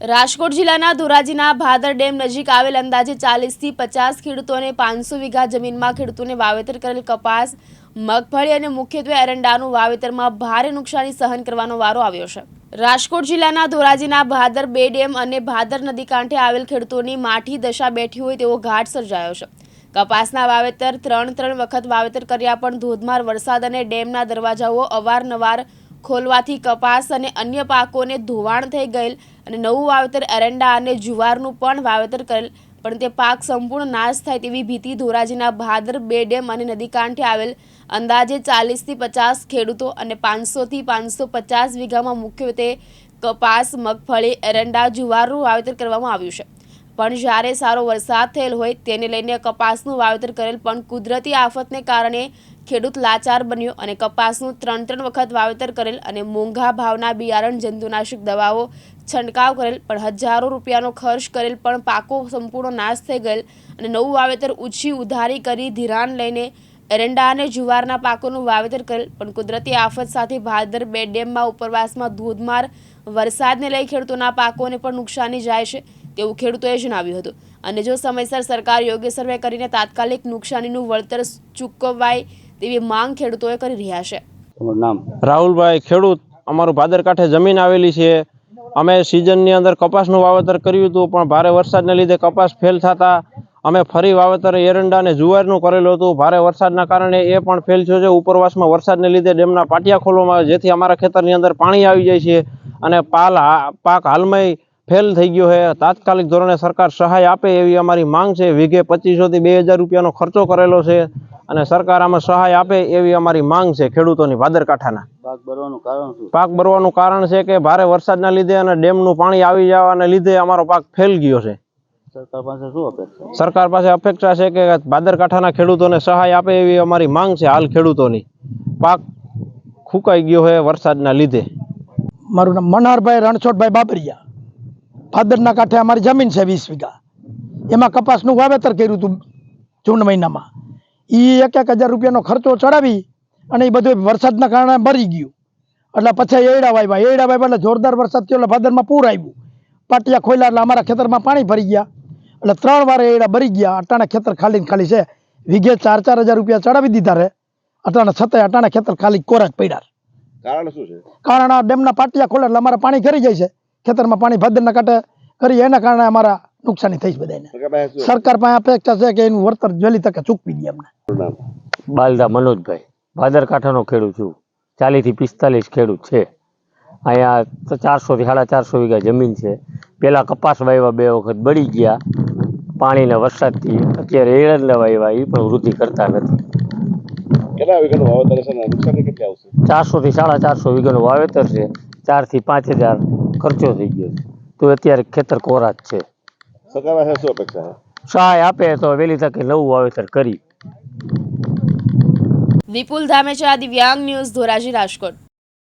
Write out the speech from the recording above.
રાજકોટ જિલ્લાના ધોરાજીના ભાદર ડેમ નજીક આવેલ અંદાજે ચાલીસથી પચાસ ખેડૂતોને પાંચસો વીઘા જમીનમાં ખેડૂતોને વાવેતર કરેલ કપાસ, મગફળી અને મુખ્યત્વે એરંડાનું વાવેતરમાં ભારે નુકસાની સહન કરવાનો વારો આવ્યો છે. રાજકોટ જિલ્લાના ધોરાજીના ભાદર બે ડેમ અને ભાદર નદી કાંઠે આવેલ ખેડૂતોની માઠી દશા બેઠી હોય તેવો ઘાટ સર્જાયો છે. કપાસના વાવેતર ત્રણ ત્રણ વખત વાવેતર કર્યા પણ ધોધમાર વરસાદ અને ડેમના દરવાજાઓ અવારનવાર ખોલવાથી કપાસ અને અન્ય પાકોને ધોવાણ થઈ ગયેલ અને નવું વાવેતર એરંડા અને જુવારનું પણ વાવેતર કરેલ. પણ તે પાક સંપૂર્ણ નાશ થાય તેવી ભીતિ ધોરાજીના ભાદર બે ડેમ અને નદી કાંઠે આવેલ. અંદાજે ચાલીસથી પચાસ ખેડૂતો અને પાંચસોથી પાંચસો પચાસ વીઘામાં મુખ્યત્વે કપાસ, મગફળી, એરંડા, જુવારનું વાવેતર કરવામાં આવ્યું છે. પણ જ્યારે સારો વરસાદ થયેલ હોય તેને લઈને કપાસનું વાવેતર કરેલ પણ કુદરતી આફતને કારણે ખેડૂત લાચાર બન્યો અને કપાસનું ત્રણ ત્રણ વખત વાવેતર કરેલ અને મોંઘા ભાવના બિયારણ જંતુનાશક દવાઓ છંટકાવ કરેલ, પણ હજારો રૂપિયાનો ખર્ચ કરેલ પણ પાકો સંપૂર્ણ નાશ થઈ ગયેલ અને નવું વાવેતર ઉછી ઉધારી કરી ધિરાણ લઈને એરંડા અને જુવારના પાકોનું વાવેતર કરેલ. પણ કુદરતી આફત સાથે ભાદર બે ડેમમાં ઉપરવાસમાં ધોધમાર વરસાદને લઈ ખેડૂતોના પાકોને પણ નુકસાની જાય છે. તેવું ખેડૂતોએ જણાવ્યું હતું. અને જો સમયસર સરકાર યોગ્ય સર્વે કરીને તાત્કાલિક નુકસાનીનું વળતર ચૂકવાય તેવી માંગ ખેડૂતોએ કરી રહ્યા છે. નામ? રાહુલભાઈ ખેડૂત અમારું ભાદર કાંઠે જમીન આવેલી છે. અમે સિઝનની અંદર કપાસનું વાવેતર કર્યું હતું પણ ભારે વરસાદને લીધે કપાસ ફેલ થતા અમે ફરી વાવેતર એરંડા અને જુવારનું કરેલું હતું. ભારે વરસાદના કારણે એ પણ ફેલ થયો છે. ઉપરવાસમાં વરસાદને લીધે ડેમના પાટિયા ખોલવામાં આવે જેથી અમારા ખેતરની અંદર પાણી આવી જાય છે. અને પાલ હા- પાક હાલમાં ફેલ થઈ ગયો છે. તાત્કાલિક ધોરણે સરકાર સહાય આપે એવી અમારી માંગ છે. વીઘે પચીસોથી બે હજાર રૂપિયાનો ખર્ચો કરેલો છે અને સરકાર આમાં સહાય આપે એવી અમારી માંગ છે ખેડૂતોની ભાદરકાંઠાના પાક ભરવાનું કારણ શું? પાક ભરવાનું કારણ છે કે ભારે વરસાદના લીધે અને ડેમનું પાણી આવી જવાના લીધે અમારો પાક ફેલ ગયો છે. સરકાર પાસે શું અપેક્ષા? સરકાર પાસે અપેક્ષા છે કે ભાદરકાંઠાના ખેડૂતોને સહાય આપે એવી અમારી માંગ છે હાલ ખેડૂતોની. પાક ફૂંકાઈ ગયો છે વરસાદના લીધે. મારું નામ મનહરભાઈ રણછોડભાઈ બાબરિયા. ભાદરના કાંઠે અમારી જમીન છે વીસ વીઘા. એમાં કપાસનું વાવેતર કર્યું હતું જૂન મહિનામાં. એ એક એક હજાર રૂપિયાનો ખર્ચો ચડાવી અને એ બધું વરસાદના કારણે ભરી ગયું. એટલે પછી એડા વાવ્યા. એડા વાવ્યા એટલે જોરદાર વરસાદ થયો એટલે ભાદરમાં પૂર આવ્યું. પાટિયા ખોલ્યા એટલે અમારા ખેતરમાં પાણી ભરી ગયા. એટલે ત્રણ વાર એડા ભરી ગયા. અટાણા ખેતર ખાલી ને ખાલી છે. વીઘે ચાર ચાર હજાર રૂપિયા ચડાવી દીધા રે. અટાણે છતાંય અટાણે ખેતર ખાલી કોરા જ પડ્યા કારણ શું છે? કારણ આ ડેમના પાટિયા ખોલે એટલે અમારે પાણી ઘરી જાય છે. ખેતરમાં પાણી ભાદરના કાંઠે કરી એના કારણે અમારા નુકસાની થઈ છે બધાને સરકાર પાસે અપેક્ષા છે કે એનું વળતર વહેલી તકે ચૂકવી દે અમને. બાલદા મનોજભાઈ. ભાદરકાંઠાનો ખેડૂત છું. ચાલીસથી પિસ્તાલીસ ખેડૂત છે. અહીંયા ચારસોથી સાડા ચારસો વીઘા જમીન છે. પહેલાં કપાસ વાવ્યા બે વખત બળી ગયા. પાણીના વરસાદથી અત્યારે એરંડા વાવ્યા એ પણ વૃદ્ધિ કરતા નથી. કેટલા વીઘાનું વાવેતર છે ને? નુકસાની કેટલી આવશે? ચારસોથી સાડા ચારસો વીઘાનું વાવેતર છે. ચારથી પાંચ હજાર ખર્ચો થઈ ગયો છે. તો અત્યારે ખેતર કોરા જ છે. સરકાર શું અપેક્ષા છે? સહાય આપે તો વહેલી તકે નવું વાવેતર કરી. વિપુલ ધામેચા દિવ્યાંગ ન્યૂઝ ધોરાજી રાજકોટ.